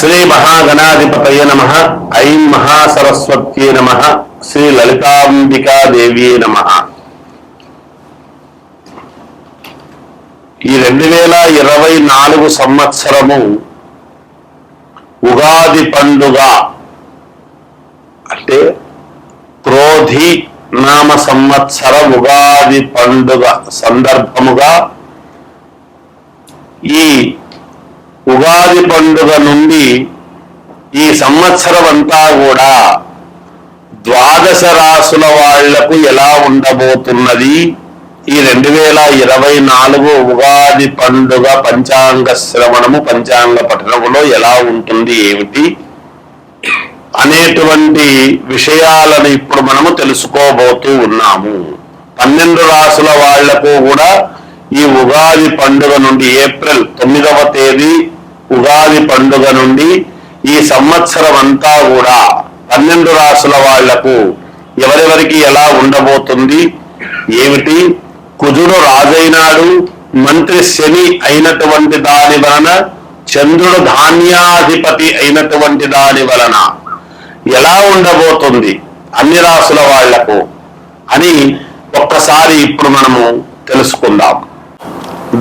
శ్రీ మహాగణాధిపతయ నమ. ఐం మహాసరస్వత్యే నమ. శ్రీ లలితాంబికాదేవి నమ. ఈ రెండు వేల ఇరవై నాలుగు సంవత్సరము ఉగాది పండుగ. అంటే క్రోధి నామ సంవత్సర ఉగాది పండుగ సందర్భముగా ఈ ఉగాది పండుగ నుండి ఈ సంవత్సరం అంతా కూడా ద్వాదశ రాసుల వాళ్ళకు ఎలా ఉండబోతున్నది? ఈ రెండు వేల ఇరవై నాలుగు ఉగాది పండుగ పంచాంగ శ్రవణము పంచాంగ పఠనములో ఎలా ఉంటుంది ఏమిటి? అనేటువంటి విషయాలను ఇప్పుడు మనము తెలుసుకోబోతూ ఉన్నాము. పన్నెండు రాసుల వాళ్ళకు కూడా ఈ ఉగాది పండుగ నుండి ఏప్రిల్ తొమ్మిదవ తేదీ ఉగాది పండుగ నుండి ఈ సంవత్సరం అంతా కూడా పన్నెండు రాసుల వాళ్ళకు ఎవరెవరికి ఎలా ఉండబోతుంది ఏమిటి కుజుడు రాజైనాడు మంత్రి శని అయినటువంటి దాని వలన చంద్రుడు ధాన్యాధిపతి అయినటువంటి దాని వలన ఎలా ఉండబోతుంది అన్ని రాసుల వాళ్ళకు అని ఒక్కసారి ఇప్పుడు మనము తెలుసుకుందాం.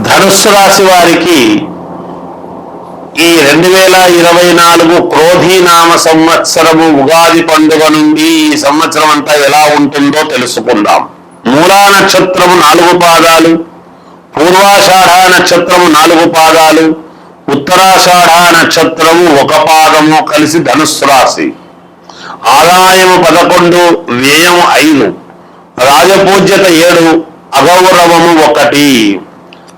ధనుస్సు రాశి వారికి ఈ రెండు వేల ఇరవై నాలుగు క్రోధీనామ సంవత్సరము ఉగాది పండుగ నుండి ఈ సంవత్సరం అంతా ఎలా ఉంటుందో తెలుసుకుందాం. మూలా నక్షత్రము నాలుగు పాదాలు పూర్వాషాఢ నక్షత్రము నాలుగు పాదాలు ఉత్తరాషాఢ నక్షత్రము ఒక పాదము కలిసి ధనుస్సు రాశి. ఆదాయము పదకొండు వ్యయము ఐదు రాజపూజ్యత ఏడు అగౌరవము ఒకటి.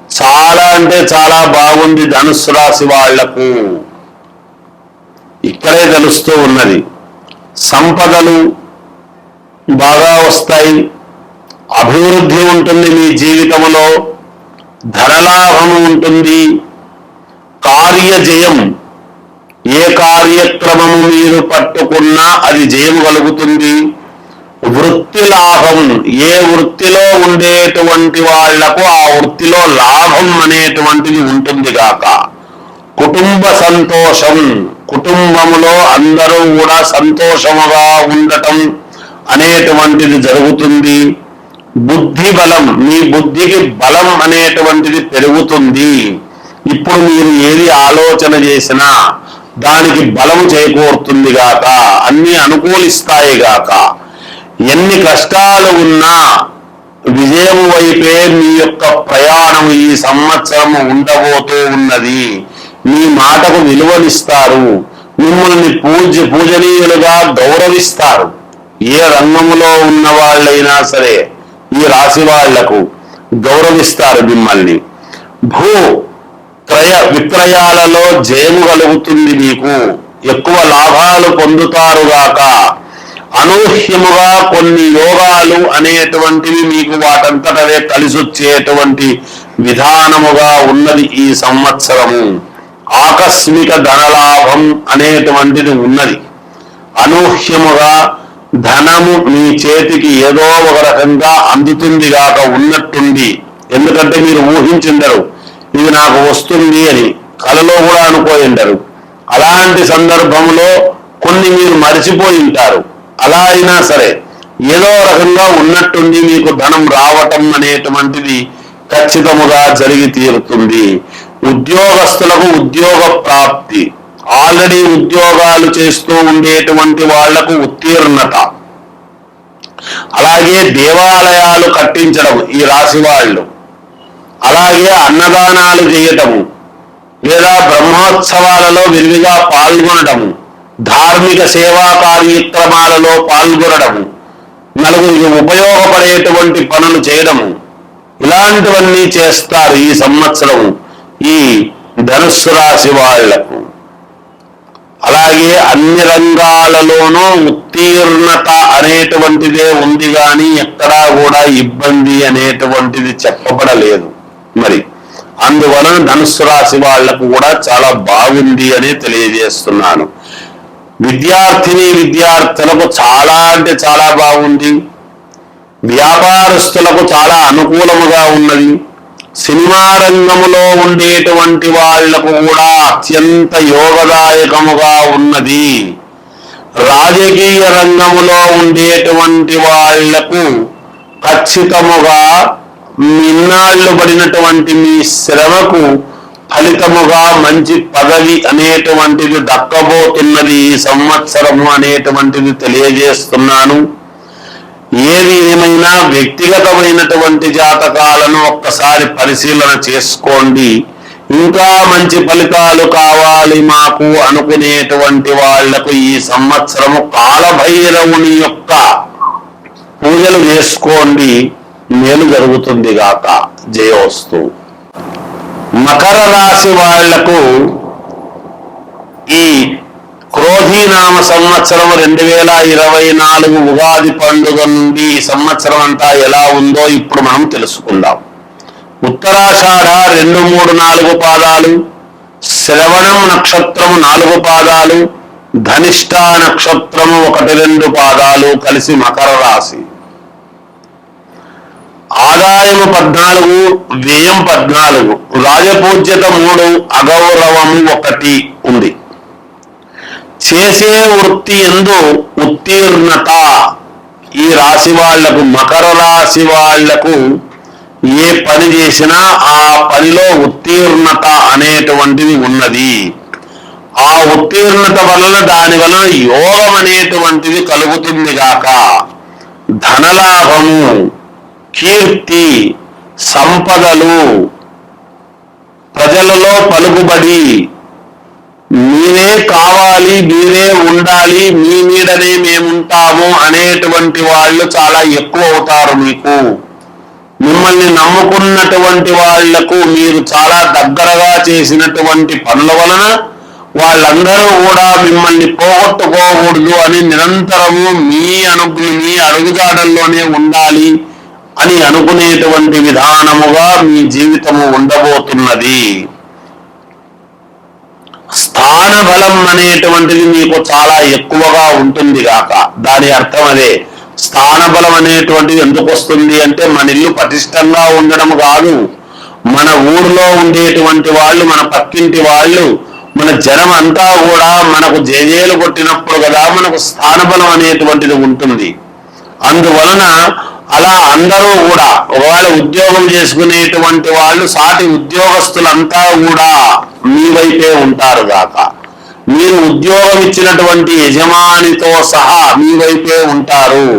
చాలా అంటే చాలా బాగుంది ధనుసు రాశి వాళ్ళకు. ఇక్కడే తెలుస్తూ ఉన్నది. సంపదలు బాగా వస్తాయి. అభివృద్ధి ఉంటుంది మీ జీవితంలో. ధనలాభం ఉంటుంది. కార్యజయం. ఏ కార్యక్రమము మీరు పట్టుకున్నా అది జయం కలుగుతుంది. వృత్తి లాభం ఏ వృత్తిలో ఉండేటువంటి వాళ్ళకు ఆ వృత్తిలో లాభం అనేటువంటిది ఉంటుంది గాక. కుటుంబ సంతోషం. కుటుంబంలో అందరూ కూడా సంతోషముగా ఉండటం అనేటువంటిది జరుగుతుంది. బుద్ధి బలం మీ బుద్ధికి బలం అనేటువంటిది పెరుగుతుంది. ఇప్పుడు మీరు ఏది ఆలోచన చేసినా దానికి బలం చేకూరుతుంది గాక. అన్ని అనుకూలిస్తాయి గాక. ఎన్ని కష్టాలు ఉన్నా విజయం వైపే మీ యొక్క ప్రయాణం ఈ సంవత్సరం ఉండబోతూ ఉన్నది. మీ మాటకు విలువనిస్తారు. మిమ్మల్ని పూజ పూజనీయులుగా గౌరవిస్తారు. ఏ రంగంలో ఉన్న వాళ్ళైనా సరే ఈ రాశి వాళ్ళకు గౌరవిస్తారు మిమ్మల్ని. భూ క్రయ విక్రయాలలో జయము కలుగుతుంది మీకు. ఎక్కువ లాభాలు పొందుతారుగాక అనూహ్యముగా కొన్ని యోగాలు అనేటువంటివి మీకు వాటంతటవే కలిసొచ్చేటువంటి విధానముగా ఉన్నది ఈ సంవత్సరము. ఆకస్మిక ధనలాభం అనేటువంటిది ఉన్నది. అనూహ్యముగా ధనము మీ చేతికి ఏదో ఒక రకంగా అందుతుంది గాక ఎందుకంటే మీరు ఊహించిండరు ఇది నాకు వస్తుంది అని కలలో కూడా అనుకోయిండరు. అలాంటి సందర్భంలో కొన్ని మీరు మరిచిపోయి ఉంటారు. అలా అయినా సరే ఏదో రకంగా ఉన్నట్టుండి మీకు ధనం రావటం అనేటువంటిది ఖచ్చితముగా జరిగి తీరుతుంది. ఉద్యోగస్తులకు ఉద్యోగ ప్రాప్తి. ఆల్రెడీ ఉద్యోగాలు చేస్తూ ఉండేటువంటి వాళ్ళకు ఉత్తీర్ణత. అలాగే దేవాలయాలు కట్టించడం ఈ రాశి వాళ్ళు. అలాగే అన్నదానాలు చేయటము. లేదా బ్రహ్మోత్సవాలలో విరివిగా పాల్గొనటము. ధార్మిక సేవా కార్యక్రమాలలో పాల్గొనడము నలుగురికి ఉపయోగపడేటువంటి పనులు చేయడము ఇలాంటివన్నీ చేస్తారు ఈ సంవత్సరం ఈ ధనుస్సు రాశి వాళ్ళకు. అలాగే అన్ని రంగాలలోనూ ఉత్తీర్ణత అనేటువంటిదే ఉంది కానీ ఎక్కడా కూడా ఇబ్బంది అనేటువంటిది చెప్పబడలేదు. మరి అందువలన ధనుస్సు రాశి వాళ్ళకు కూడా చాలా బాగుంది అని తెలియజేస్తున్నాను. విద్యార్థిని విద్యార్థులకు చాలా అంటే చాలా బాగుంది. వ్యాపారస్తులకు చాలా అనుకూలముగా ఉన్నది. సినిమా రంగములో ఉండేటువంటి వాళ్ళకు కూడా అత్యంత యోగదాయకముగా ఉన్నది. రాజకీయ రంగములో ఉండేటువంటి వాళ్ళకు ఖచ్చితముగా ఇన్నాళ్ళు పడినటువంటి మీ శ్రమకు ఫలితముగా మంచి పదవి అనేటువంటిది దక్కబోతున్నది ఈ సంవత్సరము అనేటువంటిది తెలియజేస్తున్నాను. ఏది ఏమైనా వ్యక్తిగతమైనటువంటి జాతకాలను ఒక్కసారి పరిశీలన చేసుకోండి. ఇంకా మంచి ఫలితాలు కావాలి మాకు అనుకునేటువంటి వాళ్ళకు ఈ సంవత్సరము కాలభైరవుని యొక్క పూజలు చేసుకోండి. మేలు జరుగుతుంది గాక. జయోస్తు. మకర రాశి వాళ్ళకు ఈ క్రోధీనామ సంవత్సరం రెండు వేల ఇరవై నాలుగు ఉగాది పండుగ నుండి ఈ సంవత్సరం అంతా ఎలా ఉందో ఇప్పుడు మనం తెలుసుకుందాం. ఉత్తరాషాఢ రెండు మూడు నాలుగు పాదాలు శ్రవణం నక్షత్రము నాలుగు పాదాలు ధనిష్ట నక్షత్రము ఒకటి రెండు పాదాలు కలిసి మకర రాశి. ఆదాయము పద్నాలుగు వ్యయం పద్నాలుగు. రాజపూజ్యత మూడు అగౌరవము ఒకటి ఉంది. చేసే వృత్తి ఎందు ఉత్తీర్ణత. ఈ రాశి వాళ్ళకు మకర రాశి వాళ్ళకు ఏ పని చేసినా ఆ పనిలో ఉత్తీర్ణత అనేటువంటిది ఉన్నది. ఆ ఉత్తీర్ణత వలన దాని వలన యోగం అనేటువంటిది కలుగుతుంది గాక. ధనలాభము కీర్తి సంపదలు ప్రజలలో పలుకుబడి. మీరే కావాలి మీరే ఉండాలి మీ మీదనే మేముంటాము అనేటువంటి వాళ్ళు చాలా ఎక్కువ అవుతారు మీకు. మిమ్మల్ని నమ్ముకున్నటువంటి వాళ్ళకు మీరు చాలా దగ్గరగా చేసినటువంటి పనుల వలన వాళ్ళందరూ కూడా మిమ్మల్ని పోగొట్టుకోకూడదు అని నిరంతరము మీ అనుగ్ని మీ అడుగుజాడల్లోనే ఉండాలి. అని అనుకునేటువంటి విధానముగా మీ జీవితము ఉండబోతున్నది. స్థాన బలం అనేటువంటిది మీకు చాలా ఎక్కువగా ఉంటుంది గాక. దాని అర్థం అదే. స్థాన బలం అనేటువంటిది ఎందుకు వస్తుంది అంటే మన ఇల్లు పటిష్టంగా ఉండడం కాదు. మన ఊర్లో ఉండేటువంటి వాళ్ళు మన పక్కింటి వాళ్ళు మన జనం అంతా కూడా మనకు జేజేలు కొట్టినప్పుడు కదా మనకు స్థానబలం అనేటువంటిది ఉంటుంది. అందువలన అలా అందరూ కూడా ఒకవేళ ఉద్యోగం చేసుకునేటువంటి వాళ్ళు సాటి ఉద్యోగస్తులంతా కూడా మీ వైపే ఉంటారు గాక. మీరు ఉద్యోగం ఇచ్చినటువంటి యజమానితో సహా మీ వైపే ఉంటారు.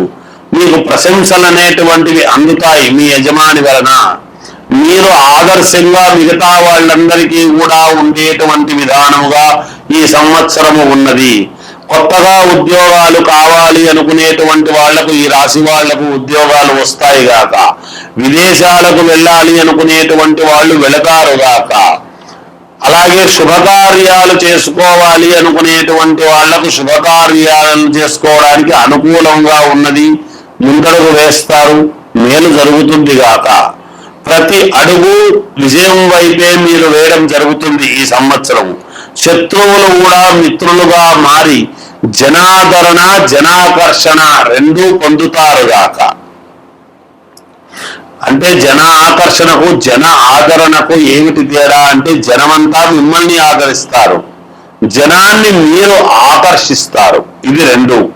మీకు ప్రశంసలు అనేటువంటివి అందుతాయి మీ యజమాని వలన. మీరు ఆదర్శంగా మిగతా వాళ్ళందరికీ కూడా ఉండేటువంటి విధానముగా ఈ సంవత్సరము ఉన్నది. కొత్తగా ఉద్యోగాలు కావాలి అనుకునేటువంటి వాళ్ళకు ఈ రాశి వాళ్ళకు ఉద్యోగాలు వస్తాయి గాక. విదేశాలకు వెళ్ళాలి అనుకునేటువంటి వాళ్ళు వెళతారు గాక. అలాగే శుభకార్యాలు చేసుకోవాలి అనుకునేటువంటి వాళ్ళకు శుభకార్యాలను చేసుకోవడానికి అనుకూలంగా ఉన్నది. ముందడుగు వేస్తారు. మేలు జరుగుతుంది గాక. ప్రతి అడుగు విజయం వైపే మీరు వేయడం జరుగుతుంది ఈ సంవత్సరం. శత్రువులు కూడా మిత్రులుగా మారి జనాదరణ జనాకర్షణ రెండూ పొందుతారుగాక అంటే జన ఆకర్షణకు జన ఆదరణకు ఏమిటి తేడా అంటే జనమంతా మిమ్మల్ని ఆదరిస్తారు. జనాన్ని మీరు ఆకర్షిస్తారు. ఇది రెండు.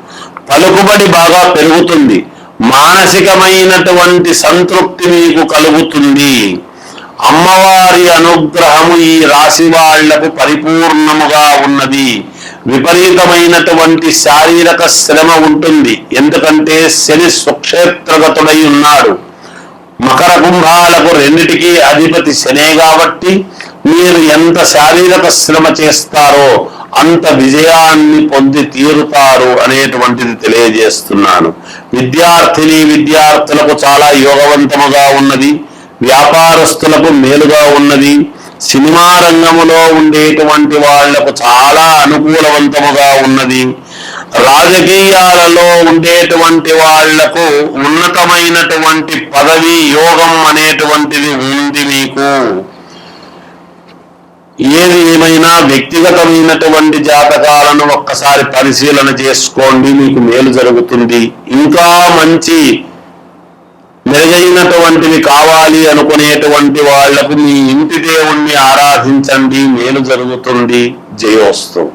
పలుకుబడి బాగా పెరుగుతుంది. మానసికమైనటువంటి సంతృప్తి మీకు కలుగుతుంది. అమ్మవారి అనుగ్రహము ఈ రాశి వాళ్ళకు పరిపూర్ణముగా ఉన్నది. విపరీతమైనటువంటి శారీరక శ్రమ ఉంటుంది. ఎందుకంటే శని స్వక్షేత్రగతుడై ఉన్నాడు. మకర కుంభాలకు రెండిటికి అధిపతి శనే కాబట్టి మీరు ఎంత శారీరక శ్రమ చేస్తారో అంత విజయాన్ని పొంది తీరుతారు అనేటువంటిది తెలియజేస్తున్నాను. విద్యార్థిని విద్యార్థులకు చాలా యోగవంతముగా ఉన్నది. వ్యాపారస్తులకు మేలుగా ఉన్నది. సినిమా రంగములో ఉండేటువంటి వాళ్ళకు చాలా అనుకూలవంతముగా ఉన్నది. రాజకీయాలలో ఉండేటువంటి వాళ్ళకు ఉన్నతమైనటువంటి పదవి యోగం అనేటువంటిది ఉంది మీకు. ఏది ఏమైనా వ్యక్తిగతమైనటువంటి జాతకాలను ఒక్కసారి పరిశీలన చేసుకోండి మీకు మేలు జరుగుతుంది. ఇంకా మంచి మెరుగైనటువంటివి కావాలి అనుకునేటువంటి వాళ్ళకు మీ ఇంటి దేవుణ్ణి ఆరాధించండి మేలు జరుగుతుంది. జయోస్తు.